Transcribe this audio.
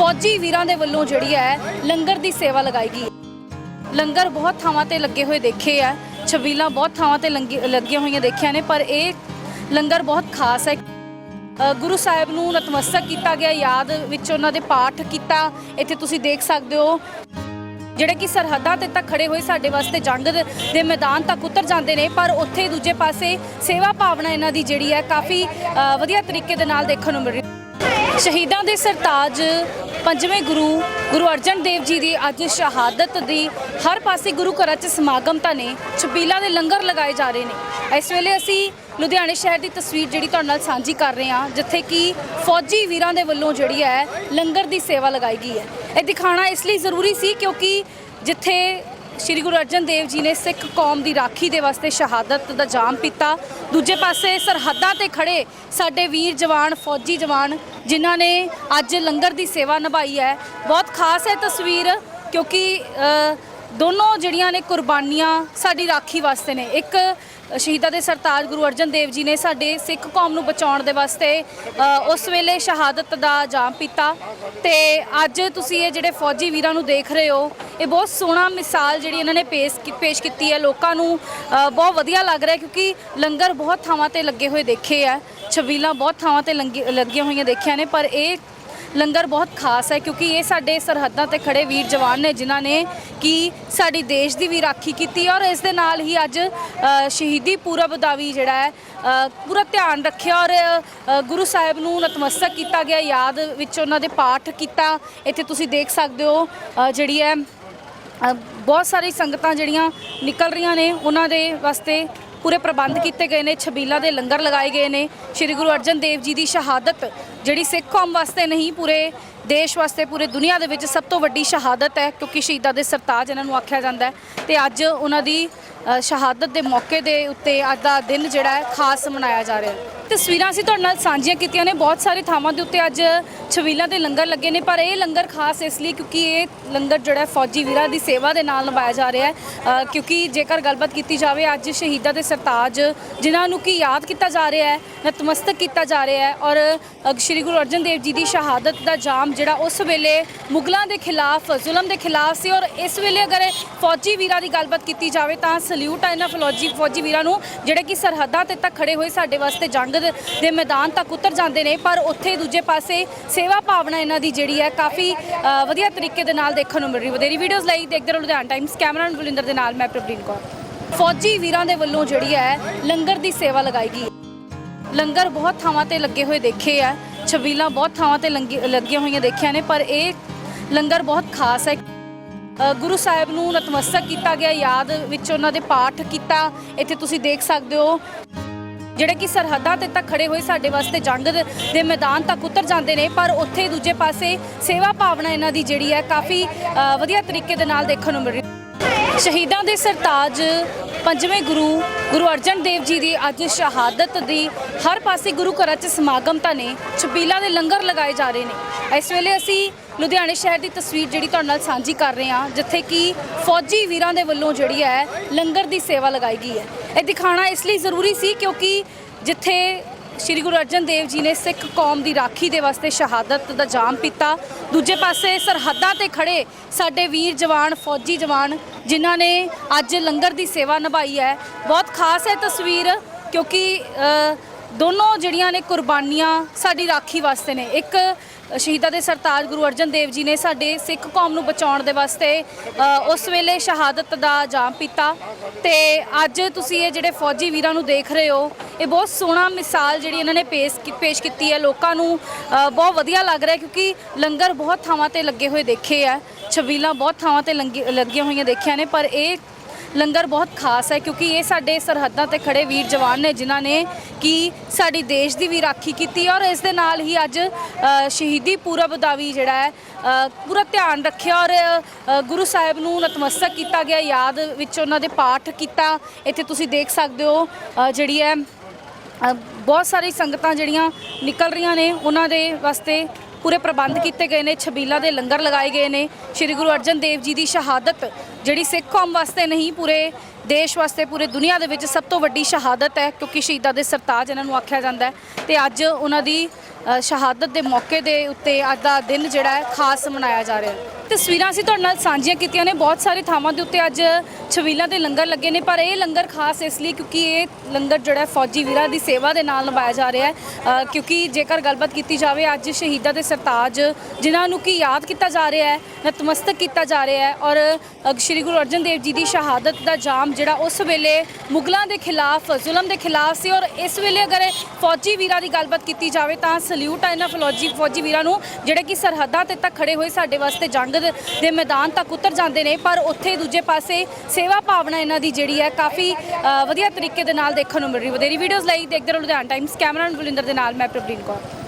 ਫੌਜੀ ਵੀਰਾਂ ਦੇ ਵੱਲੋਂ ਜਿਹੜੀ ਹੈ ਲੰਗਰ ਦੀ ਸੇਵਾ ਲਗਾਈ ਗਈ। ਹੈ। ਲੰਗਰ ਬਹੁਤ ਥਾਵਾਂ ਤੇ ਲੱਗੇ ਹੋਏ ਦੇਖੇ ਆ। ਛਬੀਲਾਂ ਬਹੁਤ ਥਾਵਾਂ ਤੇ ਲੰਗੀ- ਲੱਗੀਆਂ ਹੋਈਆਂ ਦੇਖਿਆ ਨੇ, ਪਰ ਇਹ ਲੰਗਰ ਬਹੁਤ ਖਾਸ ਹੈ। ਗੁਰੂ ਸਾਹਿਬ ਨੂੰ ਨਤਮਸਤਕ ਕੀਤਾ ਗਿਆ, ਯਾਦ ਵਿੱਚ ਉਹਨਾਂ ਦੇ ਪਾਠ ਕੀਤਾ। ਇੱਥੇ ਤੁਸੀਂ ਦੇਖ ਸਕਦੇ ਹੋ, ਜਿਹੜੇ ਕਿ ਸਰਹੱਦਾਂ ਤੇ ਤੱਕ ਖੜੇ ਹੋਏ ਸਾਡੇ ਵਾਸਤੇ ਜੰਗ ਦੇ- ਮੈਦਾਨ ਤੱਕ ਉਤਰ ਜਾਂਦੇ ਨੇ, ਪਰ ਉੱਥੇ ਦੂਜੇ ਪਾਸੇ ਸੇਵਾ ਭਾਵਨਾ ਇਹਨਾਂ ਦੀ ਜਿਹੜੀ ਹੈ ਕਾਫੀ ਵਧੀਆ ਤਰੀਕੇ ਦੇ ਨਾਲ ਦੇਖਣ ਨੂੰ ਮਿਲ ਰਹੀ। ਹੈ ਸ਼ਹੀਦਾਂ ਦੇ ਸਰਤਾਜ ਪੰਜਵੇਂ ਗੁਰੂ ਗੁਰੂ ਅਰਜਨ ਦੇਵ ਜੀ ਦੀ ਅੱਜ ਸ਼ਹਾਦਤ ਦੀ ਹਰ ਪਾਸੇ ਗੁਰੂ ਘਰਾਂ 'ਚ ਸਮਾਗਮ ਤਾਂ ਨੇ, ਛਬੀਲਾਂ ਦੇ ਲੰਗਰ ਲਗਾਏ ਜਾ ਰਹੇ ਨੇ। ਇਸ ਵੇਲੇ ਅਸੀਂ ਲੁਧਿਆਣੇ ਸ਼ਹਿਰ ਦੀ ਤਸਵੀਰ ਜਿਹੜੀ ਤੁਹਾਡੇ ਨਾਲ ਸਾਂਝੀ ਕਰ ਰਹੇ ਹਾਂ, ਜਿੱਥੇ ਕਿ ਫੌਜੀ ਵੀਰਾਂ ਦੇ ਵੱਲੋਂ ਜਿਹੜੀ ਹੈ ਲੰਗਰ ਦੀ ਸੇਵਾ ਲਗਾਈ ਗਈ ਹੈ। ਇਹ ਦਿਖਾਣਾ ਇਸ ਲਈ ਜ਼ਰੂਰੀ ਸੀ ਕਿਉਂਕਿ ਜਿੱਥੇ ਸ਼੍ਰੀ ਗੁਰੂ ਅਰਜਨ ਦੇਵ ਜੀ ਨੇ ਸਿੱਖ ਕੌਮ ਦੀ ਰਾਖੀ ਦੇ ਵਾਸਤੇ ਸ਼ਹਾਦਤ ਦਾ ਜਾਮ ਪੀਤਾ। ਦੂਜੇ ਪਾਸੇ ਸਰਹੱਦਾਂ ਤੇ ਖੜੇ ਸਾਡੇ ਵੀਰ ਜਵਾਨ, ਫੌਜੀ ਜਵਾਨ, ਜਿਨ੍ਹਾਂ ਨੇ ਅੱਜ ਲੰਗਰ ਦੀ ਸੇਵਾ ਨਿਭਾਈ ਹੈ। ਬਹੁਤ ਖਾਸ ਹੈ ਤਸਵੀਰ ਕਿਉਂਕਿ ਦੋਨੋਂ ਜਿਹੜੀਆਂ ਨੇ ਕੁਰਬਾਨੀਆਂ ਸਾਡੀ ਰਾਖੀ ਵਾਸਤੇ ਨੇ। ਇੱਕ ਸ਼ਹੀਦਾਂ ਦੇ ਸਰਤਾਜ ਗੁਰੂ ਅਰਜਨ ਦੇਵ ਜੀ ਨੇ ਸਾਡੇ ਸਿੱਖ ਕੌਮ ਨੂੰ ਬਚਾਉਣ ਦੇ ਵਾਸਤੇ ਉਸ ਵੇਲੇ ਸ਼ਹਾਦਤ ਦਾ ਜਾਮ ਪੀਤਾ ਤੇ ਅੱਜ ਤੁਸੀਂ ਇਹ ਜਿਹੜੇ ਫੌਜੀ ਵੀਰਾਂ ਨੂੰ ਦੇਖ ਰਹੇ ਹੋ, ਇਹ ਬਹੁਤ ਸੋਹਣਾ ਮਿਸਾਲ ਜਿਹੜੀ ਇਹਨਾਂ ਨੇ ਪੇਸ਼ ਪੇਸ਼ ਕੀਤੀ ਹੈ। ਲੋਕਾਂ ਨੂੰ ਬਹੁਤ ਵਧੀਆ ਲੱਗ ਰਿਹਾ ਕਿਉਂਕਿ ਲੰਗਰ ਬਹੁਤ ਥਾਵਾਂ ਤੇ ਲੱਗੇ ਹੋਏ ਦੇਖੇ ਆ। ਛਬੀਲਾਂ ਬਹੁਤ ਥਾਵਾਂ ਤੇ ਲੰਗੀ- ਲੱਗੀਆਂ ਹੋਈਆਂ ਦੇਖਿਆ ਨੇ, ਪਰ ਇਹ ਲੰਗਰ ਬਹੁਤ ਖਾਸ ਹੈ, ਕਿਉਂਕਿ ਇਹ ਸਾਡੇ ਸਰਹੱਦਾਂ ਤੇ ਖੜੇ ਵੀਰ ਜਵਾਨ ਨੇ, ਜਿਨ੍ਹਾਂ ਨੇ ਕਿ ਸਾਡੀ ਦੇਸ਼ ਦੀ ਵੀ ਰਾਖੀ ਕੀਤੀ ਔਰ ਇਸ ਦੇ ਨਾਲ ਹੀ ਅੱਜ ਸ਼ਹੀਦੀ ਪੂਰਬ ਦਾ ਵੀ ਜਿਹੜਾ ਹੈ ਪੂਰਾ ਧਿਆਨ ਰੱਖਿਆ ਔਰ ਗੁਰੂ ਸਾਹਿਬ ਨੂੰ ਨਤਮਸਤਕ ਕੀਤਾ ਗਿਆ, ਯਾਦ ਵਿੱਚ ਉਹਨਾਂ ਦੇ ਪਾਠ ਕੀਤਾ। ਇੱਥੇ ਤੁਸੀਂ ਦੇਖ ਸਕਦੇ ਹੋ ਜਿਹੜੀ ਹੈ ਬਹੁਤ ਸਾਰੀ ਸੰਗਤਾਂ ਜਿਹੜੀਆਂ ਨਿਕਲ ਰਹੀਆਂ ਨੇ, ਉਹਨਾਂ ਦੇ ਵਾਸਤੇ ਪੂਰੇ ਪ੍ਰਬੰਧ ਕੀਤੇ ਗਏ ਨੇ, ਛਬੀਲਾ ਦੇ ਲੰਗਰ ਲਗਾਏ ਗਏ ਨੇ। ਸ੍ਰੀ ਗੁਰੂ ਅਰਜਨ ਦੇਵ ਜੀ ਦੀ ਸ਼ਹਾਦਤ ਜਿਹੜੀ ਸਿੱਖ ਕੌਮ ਵਾਸਤੇ ਨਹੀਂ, ਪੂਰੇ ਦੇਸ਼ ਵਾਸਤੇ, ਪੂਰੇ ਦੁਨੀਆ ਦੇ ਵਿੱਚ ਸਭ ਤੋਂ ਵੱਡੀ ਸ਼ਹਾਦਤ ਹੈ, ਕਿਉਂਕਿ ਸ਼ਹੀਦਾਂ ਦੇ ਸਰਤਾਜ ਇਹਨਾਂ ਨੂੰ ਆਖਿਆ ਜਾਂਦਾ ਹੈ। ਤੇ ਅੱਜ ਉਹਨਾਂ ਦੀ ਸ਼ਹਾਦਤ ਦੇ ਮੌਕੇ ਦੇ ਉੱਤੇ ਅੱਜ ਦਾ ਦਿਨ ਜਿਹੜਾ ਹੈ ਖਾਸ ਮਨਾਇਆ ਜਾ ਰਿਹਾ ਹੈ। ਤਸਵੀਰਾਂ ਅਸੀਂ ਤੁਹਾਡੇ ਨਾਲ ਸਾਂਝੀਆਂ ਕੀਤੀਆਂ ਨੇ। ਬਹੁਤ ਸਾਰੇ ਥਾਵਾਂ ਦੇ ਉੱਤੇ ਅੱਜ ਛਵੀਲਾਂ ਦੇ ਲੰਗਰ ਲੱਗੇ ਨੇ, ਪਰ ਇਹ ਲੰਗਰ ਖਾਸ ਇਸ ਲਈ ਕਿਉਂਕਿ ਇਹ ਲੰਗਰ ਜਿਹੜਾ ਫੌਜੀ ਵੀਰਾਂ ਦੀ ਸੇਵਾ ਦੇ ਨਾਲ ਨਿਭਾਇਆ ਜਾ ਰਿਹਾ ਹੈ। ਕਿਉਂਕਿ ਜੇਕਰ ਗੱਲਬਾਤ ਕੀਤੀ ਜਾਵੇ, ਅੱਜ ਸ਼ਹੀਦਾਂ ਦੇ ਸਰਤਾਜ, ਜਿਨ੍ਹਾਂ ਨੂੰ ਕੀ ਯਾਦ ਕੀਤਾ ਜਾ ਰਿਹਾ ਹੈ, ਨਤਮਸਤਕ ਕੀਤਾ ਜਾ ਰਿਹਾ ਹੈ ਔਰ ਸ਼੍ਰੀ ਗੁਰੂ ਅਰਜਨ ਦੇਵ ਜੀ ਦੀ ਸ਼ਹਾਦਤ ਦਾ ਜਾਮ ਜਿਹੜਾ ਉਸ ਵੇਲੇ ਮੁਗਲਾਂ ਦੇ ਖਿਲਾਫ, ਜ਼ੁਲਮ ਦੇ ਖਿਲਾਫ ਸੀ ਔਰ ਇਸ ਵੇਲੇ ਅਗਰ ਫੌਜੀ ਵੀਰਾਂ ਦੀ ਗੱਲਬਾਤ ਕੀਤੀ ਜਾਵੇ ਤਾਂ ਸਲੂਟ ਆ ਇਹਨਾਂ ਫੌਜੀ ਫੌਜੀ ਵੀਰਾਂ ਨੂੰ, ਜਿਹੜੇ ਕਿ ਸਰਹੱਦਾਂ ਤੇ ਤੱਕ ਖੜੇ ਹੋਏ ਸਾਡੇ ਵਾਸਤੇ ਜੰਗ ਦੇ- ਦੇ ਮੈਦਾਨ ਤੱਕ ਉਤਰ ਜਾਂਦੇ ਨੇ, ਪਰ ਉੱਥੇ ਦੂਜੇ ਪਾਸੇ ਸੇਵਾ ਭਾਵਨਾ ਇਹਨਾਂ ਦੀ ਜਿਹੜੀ ਹੈ ਕਾਫੀ ਵਧੀਆ ਤਰੀਕੇ ਦੇ ਨਾਲ ਦੇਖਣ ਨੂੰ ਮਿਲ ਰਹੀ ਵਧੇਰੀ ਵੀਡੀਓਜ਼ ਲਈ ਦੇਖਦੇ ਰਹੋ ਲੁਧਿਆਣਾ ਟਾਈਮਸ ਕੈਮਰਾਮੈਨ ਬਲਿੰਦਰ ਦੇ ਨਾਲ ਮੈਂ ਪ੍ਰਵੀਨ ਕੌਰ। ਫੌਜੀ ਵੀਰਾਂ ਦੇ ਵੱਲੋਂ ਜਿਹੜੀ ਹੈ ਲੰਗਰ ਦੀ ਸੇਵਾ ਲਗਾਈ ਗਈ। ਲੰਗਰ ਬਹੁਤ ਥਾਵਾਂ ਤੇ ਲੱਗੇ ਹੋਏ ਦੇਖੇ ਆ, ਛਬੀਲਾਂ ਬਹੁਤ ਥਾਵਾਂ ਤੇ ਲੰਗੀ- ਲੱਗੀਆਂ ਹੋਈਆਂ ਦੇਖਿਆ ਨੇ, ਪਰ ਇਹ ਲੰਗਰ ਬਹੁਤ ਖਾਸ ਹੈ। ਗੁਰੂ ਸਾਹਿਬ ਨੂੰ ਨਤਮਸਤਕ ਕੀਤਾ ਗਿਆ, ਯਾਦ ਵਿੱਚ ਉਹਨਾਂ ਦੇ ਪਾਠ ਕੀਤਾ, ਇੱਥੇ ਤੁਸੀਂ ਦੇਖ ਸਕਦੇ ਹੋ। ਜਿਹੜੇ ਕਿ ਸਰਹੱਦਾਂ ਤੇ ਤੱਕ ਖੜੇ ਹੋਏ ਸਾਡੇ ਵਾਸਤੇ ਜੰਗ ਦੇ- ਮੈਦਾਨ ਤੱਕ ਉਤਰ ਜਾਂਦੇ ਨੇ, ਪਰ ਉੱਥੇ ਦੂਜੇ ਪਾਸੇ ਸੇਵਾ ਭਾਵਨਾ ਇਹਨਾਂ ਦੀ ਜਿਹੜੀ ਹੈ ਕਾਫੀ ਵਧੀਆ ਤਰੀਕੇ ਦੇ ਨਾਲ ਦੇਖਣ ਨੂੰ ਮਿਲ ਰਹੀ ਸ਼ਹੀਦਾਂ ਦੇ ਸਰਤਾਜ ਪੰਜਵੇਂ ਗੁਰੂ ਗੁਰੂ ਅਰਜਨ ਦੇਵ ਜੀ ਦੀ ਅੱਜ ਸ਼ਹਾਦਤ ਦੀ ਹਰ ਪਾਸੇ ਗੁਰੂ ਘਰਾਂ 'ਚ ਸਮਾਗਮ ਤਾਂ ਨੇ, ਛਬੀਲਾ ਦੇ ਲੰਗਰ ਲਗਾਏ ਜਾ ਰਹੇ ਨੇ। ਇਸ ਵੇਲੇ ਅਸੀਂ ਲੁਧਿਆਣੇ ਸ਼ਹਿਰ ਦੀ ਤਸਵੀਰ ਜਿਹੜੀ ਤੁਹਾਡੇ ਨਾਲ ਸਾਂਝੀ ਕਰ ਰਹੇ ਹਾਂ, ਜਿੱਥੇ ਕਿ ਫੌਜੀ ਵੀਰਾਂ ਦੇ ਵੱਲੋਂ ਜਿਹੜੀ ਹੈ, ਲੰਗਰ ਦੀ ਸੇਵਾ ਲਗਾਈ ਗਈ ਹੈ। ਇਹ ਦਿਖਾਣਾ ਇਸ ਲਈ ਜ਼ਰੂਰੀ ਸੀ ਕਿਉਂਕਿ ਜਿੱਥੇ ਸ਼੍ਰੀ ਗੁਰੂ ਅਰਜਨ ਦੇਵ ਜੀ ਨੇ ਸਿੱਖ ਕੌਮ ਦੀ ਰਾਖੀ ਦੇ ਵਾਸਤੇ ਸ਼ਹਾਦਤ ਦਾ ਜਾਮ ਪੀਤਾ, ਦੂਜੇ ਪਾਸੇ ਸਰਹੱਦਾਂ ਤੇ ਖੜੇ ਸਾਡੇ ਵੀਰ ਜਵਾਨ, ਫੌਜੀ ਜਵਾਨ, ਜਿਨ੍ਹਾਂ ਨੇ ਅੱਜ ਲੰਗਰ ਦੀ ਸੇਵਾ ਨਿਭਾਈ ਹੈ। ਬਹੁਤ ਖਾਸ ਹੈ ਤਸਵੀਰ ਕਿਉਂਕਿ ਦੋਨੋਂ ਜਿਹੜੀਆਂ ਨੇ ਕੁਰਬਾਨੀਆਂ ਸਾਡੀ ਰਾਖੀ ਵਾਸਤੇ ਨੇ। ਇੱਕ ਸ਼ਹੀਦਾਂ ਦੇ ਸਰਤਾਜ ਗੁਰੂ ਅਰਜਨ ਦੇਵ ਜੀ ਨੇ ਸਾਡੇ ਸਿੱਖ ਕੌਮ ਨੂੰ ਬਚਾਉਣ ਦੇ ਵਾਸਤੇ ਉਸ ਵੇਲੇ ਸ਼ਹਾਦਤ ਦਾ ਜਾਮ ਪੀਤਾ ਤੇ ਅੱਜ ਤੁਸੀਂ ਇਹ ਜਿਹੜੇ ਫੌਜੀ ਵੀਰਾਂ ਨੂੰ ਦੇਖ ਰਹੇ ਹੋ, ਇਹ ਬਹੁਤ ਸੋਹਣਾ ਮਿਸਾਲ ਜਿਹੜੀ ਇਹਨਾਂ ਨੇ ਪੇਸ਼ ਪੇਸ਼ ਕੀਤੀ ਹੈ। ਲੋਕਾਂ ਨੂੰ ਬਹੁਤ ਵਧੀਆ ਲੱਗ ਰਿਹਾ ਕਿਉਂਕਿ ਲੰਗਰ ਬਹੁਤ ਥਾਵਾਂ ਤੇ ਲੱਗੇ ਹੋਏ ਦੇਖੇ ਆ। ਛਬੀਲਾਂ ਬਹੁਤ ਥਾਵਾਂ ਤੇ ਲੰਗੀ- ਲੱਗੀਆਂ ਹੋਈਆਂ ਦੇਖਿਆ ਨੇ, ਪਰ ਇਹ ਲੰਗਰ ਬਹੁਤ ਖਾਸ ਹੈ ਕਿਉਂਕਿ ਇਹ ਸਾਡੇ ਸਰਹੱਦਾਂ ਤੇ ਖੜੇ ਵੀਰ ਜਵਾਨ ਨੇ ਜਿਨ੍ਹਾਂ ਨੇ ਕਿ ਸਾਡੀ ਦੇਸ਼ ਦੀ ਵੀ ਰਾਖੀ ਕੀਤੀ ਔਰ ਇਸ ਦੇ ਨਾਲ ਹੀ ਅੱਜ ਅ, ਸ਼ਹੀਦੀ ਪੁਰਬ ਦਾ ਵੀ ਜਿਹੜਾ ਹੈ ਅ, ਪੂਰਾ ਧਿਆਨ ਰੱਖਿਆ ਔਰ ਅ, ਗੁਰੂ ਸਾਹਿਬ ਨੂੰ ਨਤਮਸਤਕ ਕੀਤਾ ਗਿਆ ਯਾਦ ਵਿੱਚ ਉਹਨਾਂ ਦੇ ਪਾਠ ਕੀਤਾ। ਇੱਥੇ ਤੁਸੀਂ ਦੇਖ ਸਕਦੇ ਹੋ ਅ, ਜਿਹੜੀ ਹੈ ਅ, ਬਹੁਤ ਸਾਰੀ ਸੰਗਤਾਂ ਜਿਹੜੀਆਂ ਨਿਕਲ ਰਹੀਆਂ ਨੇ ਉਹਨਾਂ ਦੇ ਵਾਸਤੇ ਪੂਰੇ ਪ੍ਰਬੰਧ ਕੀਤੇ ਗਏ ਨੇ, ਛਬੀਲਾ ਦੇ ਲੰਗਰ ਲਗਾਏ ਗਏ ਨੇ। ਸ੍ਰੀ ਗੁਰੂ ਅਰਜਨ ਦੇਵ ਜੀ ਦੀ ਸ਼ਹਾਦਤ, ਜਿਹੜੀ ਸਿੱਖ ਕੌਮ ਵਾਸਤੇ ਨਹੀਂ, ਪੂਰੇ ਦੇਸ਼ ਵਾਸਤੇ, ਪੂਰੇ ਦੁਨੀਆ ਦੇ ਵਿੱਚ ਸਭ ਤੋਂ ਵੱਡੀ ਸ਼ਹਾਦਤ ਹੈ, ਕਿਉਂਕਿ ਸ਼ਹੀਦਾਂ ਦੇ ਸਰਤਾਜ ਇਹਨਾਂ ਨੂੰ ਆਖਿਆ ਜਾਂਦਾ ਹੈ। ਤੇ ਅੱਜ ਉਹਨਾਂ ਦੀ ਸ਼ਹਾਦਤ ਦੇ ਮੌਕੇ ਦੇ ਉੱਤੇ ਅੱਜ ਦਾ ਦਿਨ ਜਿਹੜਾ ਹੈ, ਖਾਸ ਮਨਾਇਆ ਜਾ ਰਿਹਾ ਹੈ। ਤਸਵੀਰਾਂ ਅਸੀਂ ਤੁਹਾਡੇ ਨਾਲ ਸਾਂਝੀਆਂ ਕੀਤੀਆਂ ਨੇ। ਬਹੁਤ ਸਾਰੇ ਥਾਵਾਂ ਦੇ ਉੱਤੇ ਅੱਜ ਛਵੀਲਾਂ ਦੇ ਲੰਗਰ ਲੱਗੇ ਨੇ, ਪਰ ਇਹ ਲੰਗਰ ਖਾਸ ਇਸ ਲਈ ਕਿਉਂਕਿ ਇਹ ਲੰਗਰ ਜਿਹੜਾ ਫੌਜੀ ਵੀਰਾਂ ਦੀ ਸੇਵਾ ਦੇ ਨਾਲ ਨਿਭਾਇਆ ਜਾ ਰਿਹਾ ਹੈ। ਕਿਉਂਕਿ ਜੇਕਰ ਗੱਲਬਾਤ ਕੀਤੀ ਜਾਵੇ, ਅੱਜ ਸ਼ਹੀਦਾਂ ਦੇ ਸਰਤਾਜ, ਜਿਨ੍ਹਾਂ ਨੂੰ ਕੀ ਯਾਦ ਕੀਤਾ ਜਾ ਰਿਹਾ ਹੈ, ਨਤਮਸਤਕ ਕੀਤਾ ਜਾ ਰਿਹਾ ਹੈ ਔਰ ਸ਼੍ਰੀ ਗੁਰੂ ਅਰਜਨ ਦੇਵ ਜੀ ਦੀ ਸ਼ਹਾਦਤ ਦਾ ਜਾਮ ਜਿਹੜਾ ਉਸ ਵੇਲੇ ਮੁਗਲਾਂ ਦੇ ਖਿਲਾਫ, ਜ਼ੁਲਮ ਦੇ ਖਿਲਾਫ ਸੀ ਔਰ ਇਸ ਵੇਲੇ ਅਗਰ ਫੌਜੀ ਵੀਰਾਂ ਦੀ ਗੱਲਬਾਤ ਕੀਤੀ ਜਾਵੇ ਤਾਂ ਸਲੂਟ ਆ ਇਹਨਾਂ ਫੌਜੀ ਫੌਜੀ ਵੀਰਾਂ ਨੂੰ, ਜਿਹੜੇ ਕਿ ਸਰਹੱਦਾਂ ਤੇ ਤੱਕ ਖੜੇ ਹੋਏ ਸਾਡੇ ਵਾਸਤੇ ਜੰਗ ਦੇ- ਦੇ ਮੈਦਾਨ ਤੱਕ ਉਤਰ ਜਾਂਦੇ ਨੇ, ਪਰ ਉੱਥੇ ਦੂਜੇ ਪਾਸੇ ਸੇਵਾ ਭਾਵਨਾ ਇਹਨਾਂ ਦੀ ਜਿਹੜੀ ਹੈ ਕਾਫੀ ਵਧੀਆ ਤਰੀਕੇ ਦੇ ਨਾਲ ਦੇਖਣ ਨੂੰ ਮਿਲ ਰਹੀ ਵਧੇਰੀ ਵੀਡੀਓਜ਼ ਲਈ ਦੇਖਦੇ ਰਹੋ ਲੁਧਿਆਣਾ ਟਾਈਮਸ ਕੈਮਰਾਮੈਨ ਬਲਿੰਦਰ ਦੇ ਨਾਲ, ਮੈਂ ਪ੍ਰਵੀਨ ਕੌਰ।